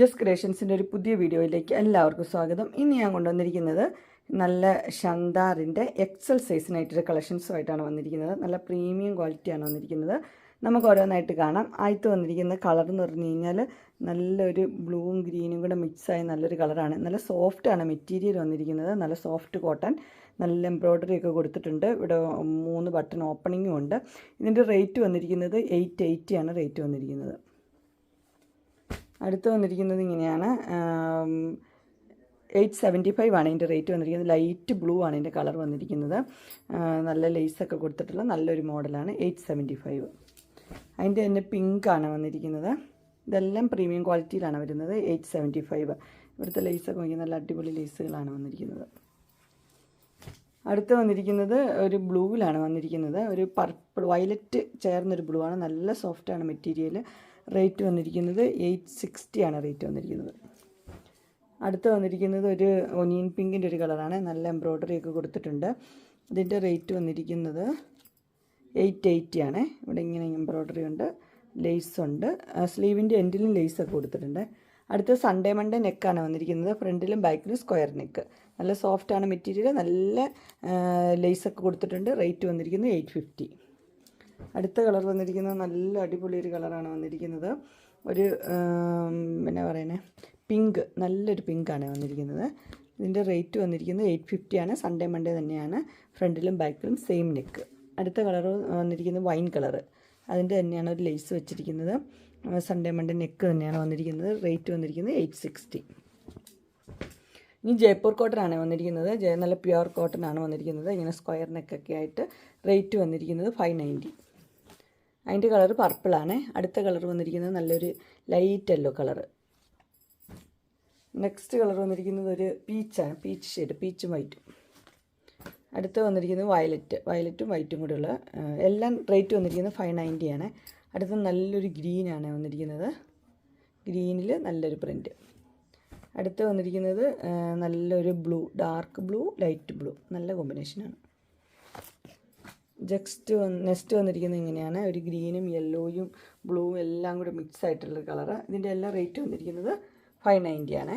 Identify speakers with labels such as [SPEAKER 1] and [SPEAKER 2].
[SPEAKER 1] Just ക്രിയേഷൻസിന്റെ ഒരു പുതിയ വീഡിയോയിലേക്ക് എല്ലാവർക്കും സ്വാഗതം. ഇന്ന് ഞാൻ കൊണ്ടുവന്നിരിക്കുന്നത് നല്ല ഷന്താറിന്റെ എക്സൽ സൈസിനായിട്ടൊരു കളക്ഷൻസുമായിട്ടാണ് വന്നിരിക്കുന്നത്. നല്ല പ്രീമിയം ക്വാളിറ്റിയാണ് വന്നിരിക്കുന്നത്. നമുക്ക് ഓരോന്നായിട്ട് കാണാം. ആയിട്ട് വന്നിരിക്കുന്ന കളർ എന്ന് പറഞ്ഞു കഴിഞ്ഞാൽ നല്ലൊരു ബ്ലൂവും ഗ്രീനും കൂടെ മിക്സായ നല്ലൊരു കളറാണ്. നല്ല സോഫ്റ്റാണ് മെറ്റീരിയൽ വന്നിരിക്കുന്നത്. നല്ല സോഫ്റ്റ് കോട്ടൺ നല്ല എംബ്രോയ്ഡറി ഒക്കെ കൊടുത്തിട്ടുണ്ട്. ഇവിടെ മൂന്ന് ബട്ടൺ ഓപ്പണിങ്ങും ഉണ്ട്. ഇതിന്റെ റേറ്റ് വന്നിരിക്കുന്നത് എയ്റ്റ് എയ്റ്റിയാണ് റേറ്റ് വന്നിരിക്കുന്നത്. അടുത്ത് വന്നിരിക്കുന്നത് ഇങ്ങനെയാണ്. എയ്റ്റ് സെവന്റി ഫൈവ് ആണ് ഇതിന്റെ റേറ്റ് വന്നിരിക്കുന്നത്. ലൈറ്റ് ബ്ലൂ ആണ് ഇതിന്റെ കളർ വന്നിരിക്കുന്നത്. നല്ല ലേസൊക്കെ കൊടുത്തിട്ടുള്ള നല്ലൊരു മോഡലാണ് എയ്റ്റ് സെവന്റി ഫൈവ് അതിന്റെ തന്നെ പിങ്ക് ആണ് വന്നിരിക്കുന്നത്. ഇതെല്ലാം പ്രീമിയം ക്വാളിറ്റിയിലാണ് വരുന്നത് എയ്റ്റ് സെവന്റി ഫൈവ് ഇവിടുത്തെ ലേസൊക്കെ നോക്കി നല്ല അടിപൊളി ലേസുകളാണ് വന്നിരിക്കുന്നത്. അടുത്ത് വന്നിരിക്കുന്നത് ഒരു ബ്ലൂവിലാണ് വന്നിരിക്കുന്നത്. ഒരു പർപ്പിൾ വയലറ്റ് ചേർന്നൊരു ബ്ലൂ ആണ്. നല്ല സോഫ്റ്റാണ് മെറ്റീരിയൽ റേറ്റ് വന്നിരിക്കുന്നത് എയ്റ്റ് സിക്സ്റ്റി ആണ് റേറ്റ് വന്നിരിക്കുന്നത്. അടുത്ത് വന്നിരിക്കുന്നത് ഒരു ഒനിയൻ പിങ്കിന്റെ ഒരു കളറാണ് നല്ല എംബ്രോയ്ഡറി ഒക്കെ കൊടുത്തിട്ടുണ്ട്. ഇതിന്റെ റേറ്റ് വന്നിരിക്കുന്നത് എയ്റ്റ് എയ്റ്റി ആണ്. ഇവിടെ ഇങ്ങനെ എംബ്രോയ്ഡറി ഉണ്ട് ലേസ് ഉണ്ട്. സ്ലീവിന്റെ എൻഡിലും ലേസൊക്കെ കൊടുത്തിട്ടുണ്ട്. അടുത്ത സൺഡേ മൺഡേ നെക്കാണ് വന്നിരിക്കുന്നത്. ഫ്രണ്ടിലും ബാക്കിലും സ്ക്വയർ നെക്ക് നല്ല സോഫ്റ്റ് ആണ് മെറ്റീരിയൽ നല്ല ലേസ് ഒക്കെ കൊടുത്തിട്ടുണ്ട്. റേറ്റ് വന്നിരിക്കുന്നത് എയ്റ്റ് ഫിഫ്റ്റി അടുത്ത കളർ വന്നിരിക്കുന്നത് നല്ല അടിപൊളി ഒരു കളറാണ് വന്നിരിക്കുന്നത്. ഒരു എന്നാ പറയുന്നത് പിങ്ക് നല്ലൊരു പിങ്കാണ് വന്നിരിക്കുന്നത്. ഇതിന്റെ റേറ്റ് വന്നിരിക്കുന്നത് എയ്റ്റ് ഫിഫ്റ്റി ആണ്. സൺഡേ മൺഡേ തന്നെയാണ്. ഫ്രണ്ടിലും ബാക്കിലും സെയിം നെക്ക് അടുത്ത കളർ വന്നിരിക്കുന്നത് വൈൻ കളറ് അതിന്റെ തന്നെയാണ് ഒരു ലേസ് വെച്ചിരിക്കുന്നത്. സൺഡേ മൺഡേ നെക്ക് തന്നെയാണ് വന്നിരിക്കുന്നത്. റേറ്റ് വന്നിരിക്കുന്നത് എയ്റ്റ് സിക്സ്റ്റി ഇനി ജയ്പൂർ കോട്ടൺ ആണ് വന്നിരിക്കുന്നത് നല്ല പ്യുവർ കോട്ടൺ ആണ് വന്നിരിക്കുന്നത്. ഇങ്ങനെ സ്ക്വയർ നെക്കൊക്കെ ആയിട്ട് റേറ്റ് വന്നിരിക്കുന്നത് ഫൈവ് നയന്റി അതിന്റെ കളർ പർപ്പിളാണ് അടുത്ത കളർ വന്നിരിക്കുന്നത് നല്ലൊരു light yellow colour next colour വന്നിരിക്കുന്നത് ഒരു പീച്ചാണ് പീച്ച് ഷെയ്ഡ് പീച്ചും വൈറ്റും അടുത്ത് വന്നിരിക്കുന്നത് വയലറ്റ്. വയലറ്റും വൈറ്റും കൂടെയുള്ള എല്ലാം റേറ്റ് വന്നിരിക്കുന്നത് ഫൈവ് നയന്റി ആണ്. അടുത്ത് നല്ലൊരു ഗ്രീനാണ് വന്നിരിക്കുന്നത്. ഗ്രീനിൽ നല്ലൊരു പ്രിന്റ് അടുത്ത് വന്നിരിക്കുന്നത് നല്ലൊരു blue dark blue light blue. നല്ല കോമ്പിനേഷനാണ് ജസ്റ്റ് നെക്സ്റ്റ് വന്നിരിക്കുന്നത് ഇങ്ങനെയാണ്. ഒരു ഗ്രീനും യെല്ലോയും ബ്ലൂവും എല്ലാം കൂടി മിക്സ് ആയിട്ടുള്ള കളറ്. ഇതിന്റെ എല്ലാം റേറ്റ് വന്നിരിക്കുന്നത് ഫൈവ് നയന്റി ആണ്.